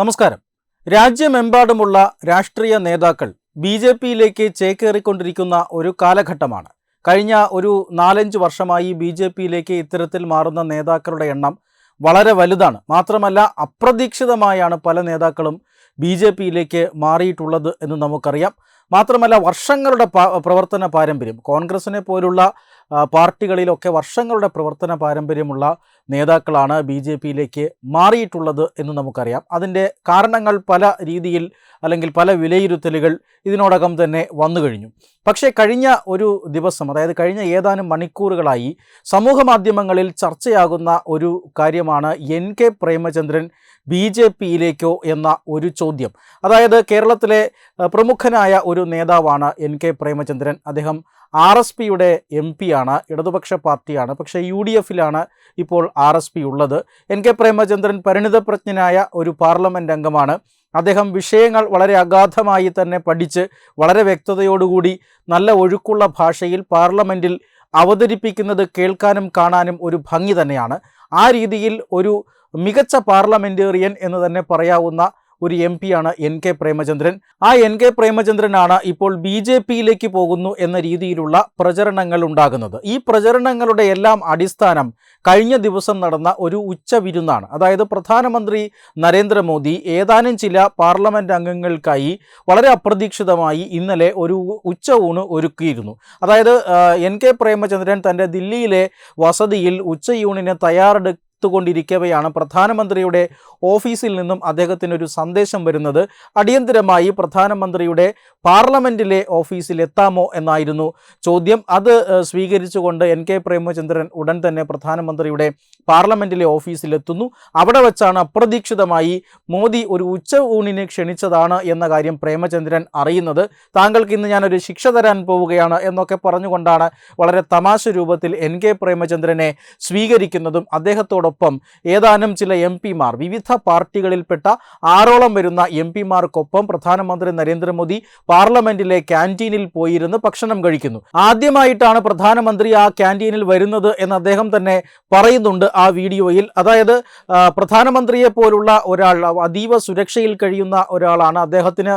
നമസ്കാരം. രാജ്യമെമ്പാടുമുള്ള രാഷ്ട്രീയ നേതാക്കൾ ബി ജെ പിയിലേക്ക് ചേക്കേറിക്കൊണ്ടിരിക്കുന്ന ഒരു കാലഘട്ടമാണ്. കഴിഞ്ഞ ഒരു നാലഞ്ച് വർഷമായി ബി ജെ പിയിലേക്ക് ഇത്തരത്തിൽ മാറുന്ന നേതാക്കളുടെ എണ്ണം വളരെ വലുതാണ്. മാത്രമല്ല അപ്രതീക്ഷിതമായാണ് പല നേതാക്കളും ബി ജെ പിയിലേക്ക് മാറിയിട്ടുള്ളത് എന്ന് നമുക്കറിയാം. മാത്രമല്ല വർഷങ്ങളുടെ പ്രവർത്തന പാരമ്പര്യം. കോൺഗ്രസിനെ പോലുള്ള പാർട്ടികളിലൊക്കെ വർഷങ്ങളുടെ പ്രവർത്തന പാരമ്പര്യമുള്ള നേതാക്കളാണ് ബി ജെ പിയിലേക്ക് മാറിയിട്ടുള്ളത് എന്ന് നമുക്കറിയാം. അതിന്റെ കാരണങ്ങൾ പല രീതിയിൽ അല്ലെങ്കിൽ പല വിലയിരുത്തലുകൾ ഇതിനോടകം തന്നെ വന്നു കഴിഞ്ഞു. പക്ഷേ കഴിഞ്ഞ ഒരു ദിവസം അതായത് കഴിഞ്ഞ ഏതാനും മണിക്കൂറുകളായി സമൂഹ മാധ്യമങ്ങളിൽ ചർച്ചയാകുന്ന ഒരു കാര്യമാണ് N K Premachandran B J പിയിലേക്കോ എന്ന ഒരു ചോദ്യം. അതായത് കേരളത്തിലെ പ്രമുഖനായ ഒരു നേതാവാണ് എൻ കെ പ്രേമചന്ദ്രൻ. അദ്ദേഹം ആർ എസ് പിയുടെ എം പി ആണ് ഇടതുപക്ഷ പാർട്ടിയാണ്. പക്ഷേ യു ഡി എഫിലാണ് ഇപ്പോൾ ആർ എസ് പി ഉള്ളത്. എൻ കെ പ്രേമചന്ദ്രൻ പരിണിതപ്രജ്ഞനായ ഒരു പാർലമെന്റ് അംഗമാണ്. അദ്ദേഹം വിഷയങ്ങൾ വളരെ അഗാധമായി തന്നെ പഠിച്ച് വളരെ വ്യക്തതയോടുകൂടി നല്ല ഒഴുക്കുള്ള ഭാഷയിൽ പാർലമെന്റിൽ അവതരിപ്പിക്കുന്നത് കേൾക്കാനും കാണാനും ഒരു ഭംഗി തന്നെയാണ്. ആ രീതിയിൽ ഒരു മികച്ച പാർലമെന്റേറിയൻ എന്ന് തന്നെ പറയാവുന്ന ഒരു എം പിയാണ് എൻ കെ പ്രേമചന്ദ്രൻ. ആ എൻ കെ പ്രേമചന്ദ്രനാണ് ഇപ്പോൾ ബി ജെ പിയിലേക്ക് പോകുന്നു എന്ന രീതിയിലുള്ള പ്രചരണങ്ങൾ ഉണ്ടാകുന്നത്. ഈ പ്രചരണങ്ങളുടെ എല്ലാം അടിസ്ഥാനം കഴിഞ്ഞ ദിവസം നടന്ന ഒരു ഉച്ചവിരുന്നാണ് അതായത് പ്രധാനമന്ത്രി നരേന്ദ്രമോദി ഏതാനും ചില പാർലമെന്റ് അംഗങ്ങൾക്കായി വളരെ അപ്രതീക്ഷിതമായി ഇന്നലെ ഒരു ഉച്ച ഊണ് ഒരുക്കിയിരുന്നു. അതായത് എൻ കെ പ്രേമചന്ദ്രൻ തന്റെ ദില്ലിയിലെ വസതിയിൽ ഉച്ചയൂണിന് തയ്യാറെടു ത്തുകൊണ്ടിരിക്കവെയാണ് പ്രധാനമന്ത്രിയുടെ ഓഫീസിൽ നിന്നും അദ്ദേഹത്തിന് ഒരു സന്ദേശം വരുന്നത്. അടിയന്തരമായി പ്രധാനമന്ത്രിയുടെ പാർലമെന്റിലെ ഓഫീസിൽ എത്താമോ എന്നായിരുന്നു ചോദ്യം. അത് സ്വീകരിച്ചുകൊണ്ട് എൻ കെ പ്രേമചന്ദ്രൻ ഉടൻ തന്നെ പ്രധാനമന്ത്രിയുടെ പാർലമെന്റിലെ ഓഫീസിലെത്തുന്നു അവിടെ വച്ചാണ് അപ്രതീക്ഷിതമായി മോദി ഒരു ഉച്ച ഊണിന് ക്ഷണിച്ചതാണ് എന്ന കാര്യം പ്രേമചന്ദ്രൻ അറിയുന്നത്. താങ്കൾക്ക് ഇന്ന് ഞാനൊരു ശിക്ഷ തരാൻ പോവുകയാണ് എന്നൊക്കെ പറഞ്ഞുകൊണ്ടാണ് വളരെ തമാശ രൂപത്തിൽ എൻ കെ പ്രേമചന്ദ്രനെ സ്വീകരിക്കുന്നതും അദ്ദേഹത്തോടൊപ്പം ഏതാനും ചില എം പിമാർ വിവിധ പാർട്ടികളിൽപ്പെട്ട ആറോളം വരുന്ന എം പിമാർക്കൊപ്പം പ്രധാനമന്ത്രി നരേന്ദ്രമോദി പാർലമെന്റിലെ ക്യാന്റീനിൽ പോയിരുന്ന് ഭക്ഷണം കഴിക്കുന്നു. ആദ്യമായിട്ടാണ് പ്രധാനമന്ത്രി ആ ക്യാന്റീനിൽ വരുന്നത് എന്ന് അദ്ദേഹം തന്നെ പറയുന്നുണ്ട് ആ വീഡിയോയിൽ. അതായത് പ്രധാനമന്ത്രിയെ പോലുള്ള ഒരാൾ അതീവ സുരക്ഷയിൽ കഴിയുന്ന ഒരാളാണ് അദ്ദേഹത്തിന്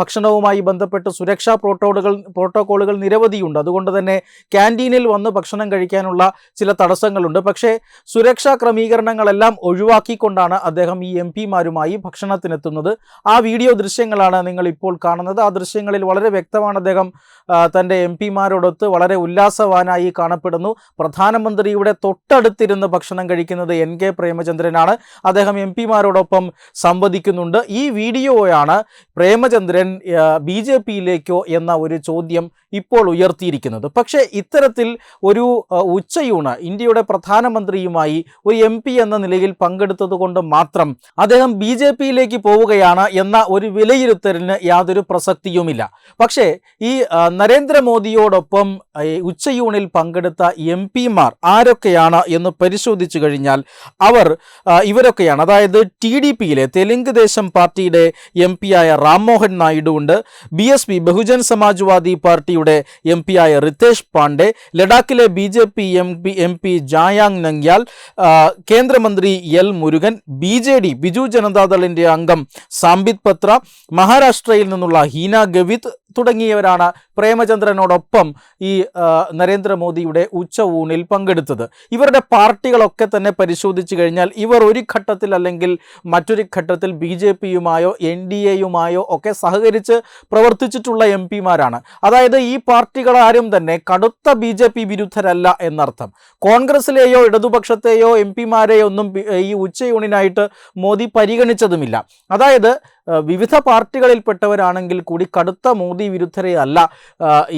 ഭക്ഷണവുമായി ബന്ധപ്പെട്ട് സുരക്ഷാ പ്രോട്ടോളുകൾ പ്രോട്ടോക്കോളുകൾ നിരവധിയുണ്ട്. അതുകൊണ്ട് തന്നെ ക്യാന്റീനിൽ വന്ന് ഭക്ഷണം കഴിക്കാനുള്ള ചില തടസ്സങ്ങളുണ്ട്. പക്ഷേ സുരക്ഷാ ക്രമീകരണങ്ങളെല്ലാം ഒഴിവാക്കിക്കൊണ്ടാണ് അദ്ദേഹം ഈ എം പിമാരുമായി ഭക്ഷണത്തിനെത്തുന്നത്. ആ വീഡിയോ ദൃശ്യങ്ങളാണ് നിങ്ങൾ ഇപ്പോൾ കാണുന്നത്. ആ ദൃശ്യങ്ങളിൽ വളരെ വ്യക്തമാണ് അദ്ദേഹം തന്റെ എം പിമാരോടൊത്ത് വളരെ ഉല്ലാസവാനായി കാണപ്പെടുന്നു. പ്രധാനമന്ത്രിയുടെ തൊട്ടടുത്തിരുന്ന് ഭക്ഷണം കഴിക്കുന്നത് എൻ കെ പ്രേമചന്ദ്രനാണ്. അദ്ദേഹം എം പിമാരോടൊപ്പം സംവദിക്കുന്നുണ്ട്. ഈ വീഡിയോയാണ് പ്രേമചന്ദ്രൻ ബി ജെ പിയിലേക്കോ എന്ന ഒരു ചോദ്യം ഇപ്പോൾ ഉയർത്തിയിരിക്കുന്നത്. പക്ഷേ ഇത്തരത്തിൽ ഒരു ഉച്ചയൂണ് ഇന്ത്യയുടെ പ്രധാനമന്ത്രിയുമായി ഒരു എം പി എന്ന നിലയിൽ പങ്കെടുത്തത് കൊണ്ട് മാത്രം അദ്ദേഹം ബി ജെ പിയിലേക്ക് പോവുകയാണ് എന്ന ഒരു വിലയിരുത്തലിന് യാതൊരു പ്രസക്തിയുമില്ല. പക്ഷേ ഈ നരേന്ദ്രമോദിയോടൊപ്പം ഉച്ചയൂണിൽ പങ്കെടുത്ത എം പിമാർ ആരൊക്കെയാണ് എന്ന് പരിശോധിച്ചു കഴിഞ്ഞാൽ അവർ ഇവരൊക്കെയാണ്. അതായത് ടി ഡി പിയിലെ തെലുങ്ക് ദേശം പാർട്ടിയുടെ എം പിയായ റാംമോഹൻ നായിഡു ഉണ്ട്. B S P Bahujan Samajwadi പാർട്ടിയുടെ എം പിയായ റിതേഷ് പാണ്ഡെ. ലഡാക്കിലെ B J P M P M P Jamyang Namgyal കേന്ദ്രമന്ത്രി L Murugan B J D Biju ജനതാദളിന്റെ അംഗം സാംബിത് പത്ര മഹാരാഷ്ട്രയിൽ നിന്നുള്ള ഹീന ഗവിത് തുടങ്ങിയവരാണ് പ്രേമചന്ദ്രനോടൊപ്പം ഈ നരേന്ദ്രമോദിയുടെ ഉച്ച ഊണിൽ പങ്കെടുത്തത്. ഇവരുടെ പാർട്ടികളൊക്കെ തന്നെ പരിശോധിച്ചു കഴിഞ്ഞാൽ ഇവർ ഒരു ഘട്ടത്തിൽ അല്ലെങ്കിൽ മറ്റൊരു ഘട്ടത്തിൽ ബി ജെ പിയുമായോ എൻ ഡി എയുമായോ ഒക്കെ സഹകരിച്ച് പ്രവർത്തിച്ചിട്ടുള്ള എം പിമാരാണ്. അതായത് ഈ പാർട്ടികളാരും തന്നെ കടുത്ത ബി ജെ പി വിരുദ്ധരല്ല എന്നർത്ഥം. കോൺഗ്രസിലെയോ ഇടതുപക്ഷത്തെയോ എം പിമാരെയോ ഒന്നും ഈ ഉച്ചയൂണിനായിട്ട് മോദി പരിഗണിച്ചതുമില്ല. അതായത് വിവിധ പാർട്ടികളിൽപ്പെട്ടവരാണെങ്കിൽ കൂടി കടുത്ത മോദി വിരുദ്ധരെ അല്ല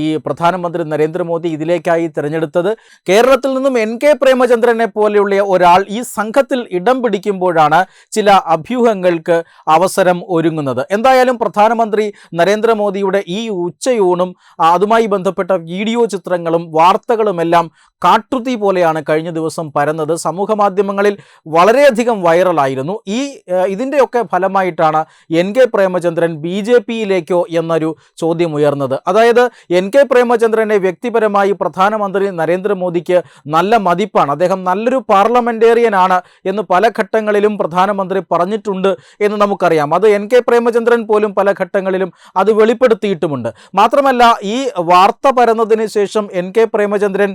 ഈ പ്രധാനമന്ത്രി നരേന്ദ്രമോദി ഇതിലേക്കായി തിരഞ്ഞെടുത്തത്. കേരളത്തിൽ നിന്നും എൻ കെ പ്രേമചന്ദ്രനെ പോലെയുള്ള ഒരാൾ ഈ സംഘത്തിൽ ഇടം പിടിക്കുമ്പോഴാണ് ചില അഭ്യൂഹങ്ങൾക്ക് അവസരം ഒരുങ്ങുന്നത്. എന്തായാലും പ്രധാനമന്ത്രി നരേന്ദ്രമോദിയുടെ ഈ ഉച്ചയൂണും അതുമായി ബന്ധപ്പെട്ട വീഡിയോ ചിത്രങ്ങളും വാർത്തകളുമെല്ലാം കാട്ടുതീ പോലെയാണ് കഴിഞ്ഞ ദിവസം പരന്നത്. സമൂഹ മാധ്യമങ്ങളിൽ വളരെയധികം വൈറലായിരുന്നു. ഈ ഇതിന്റെയൊക്കെ ഫലമായിട്ടാണ് കെ പ്രേമചന്ദ്രൻ ബി ജെ പിയിലേക്കോ എന്നൊരു ചോദ്യം ഉയർന്നത് അതായത് എൻ കെ പ്രേമചന്ദ്രനെ വ്യക്തിപരമായി പ്രധാനമന്ത്രി നരേന്ദ്രമോദിക്ക് നല്ല മതിപ്പാണ്. അദ്ദേഹം നല്ലൊരു പാർലമെന്റേറിയനാണ് എന്ന് പല ഘട്ടങ്ങളിലും പ്രധാനമന്ത്രി പറഞ്ഞിട്ടുണ്ട് എന്ന് നമുക്കറിയാം. അത് എൻ കെ പ്രേമചന്ദ്രൻ പോലും പല ഘട്ടങ്ങളിലും അത് വെളിപ്പെടുത്തിയിട്ടുമുണ്ട്. മാത്രമല്ല ഈ വാർത്ത പരന്നതിന് ശേഷം എൻ കെ പ്രേമചന്ദ്രൻ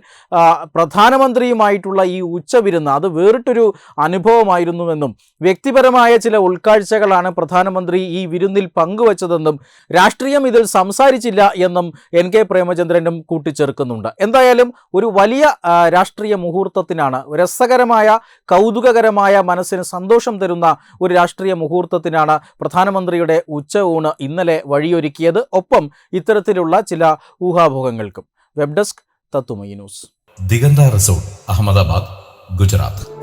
പ്രധാനമന്ത്രിയുമായിട്ടുള്ള ഈ ഉച്ചവിരുന്ന് അത് വേറിട്ടൊരു അനുഭവമായിരുന്നുവെന്നും വ്യക്തിപരമായ ചില ഉൾക്കാഴ്ചകളാണ് പ്രധാനമന്ത്രി ഈ വിരുന്നിൽ പങ്കുവച്ചതെന്നും രാഷ്ട്രീയം ഇതിൽ സംസാരിച്ചില്ല എന്നും എൻ കെ പ്രേമചന്ദ്രനും കൂട്ടിച്ചേർക്കുന്നുണ്ട്. എന്തായാലും ഒരു വലിയ രാഷ്ട്രീയ മുഹൂർത്തത്തിനാണ് രസകരമായ കൗതുകകരമായ മനസ്സിന് സന്തോഷം തരുന്ന ഒരു രാഷ്ട്രീയ മുഹൂർത്തത്തിനാണ് പ്രധാനമന്ത്രിയുടെ ഉച്ചഊണ് ഇന്നലെ വഴിയൊരുക്കിയത്. ഒപ്പം ഇത്തരത്തിലുള്ള ചില ഊഹാഭോഗങ്ങൾക്കും വെബ് ഡെസ്ക് തത്തുമൈ ന്യൂസ്. ദിഗന്ത റിസോർട്ട് അഹമ്മദാബാദ് ഗുജറാത്ത്.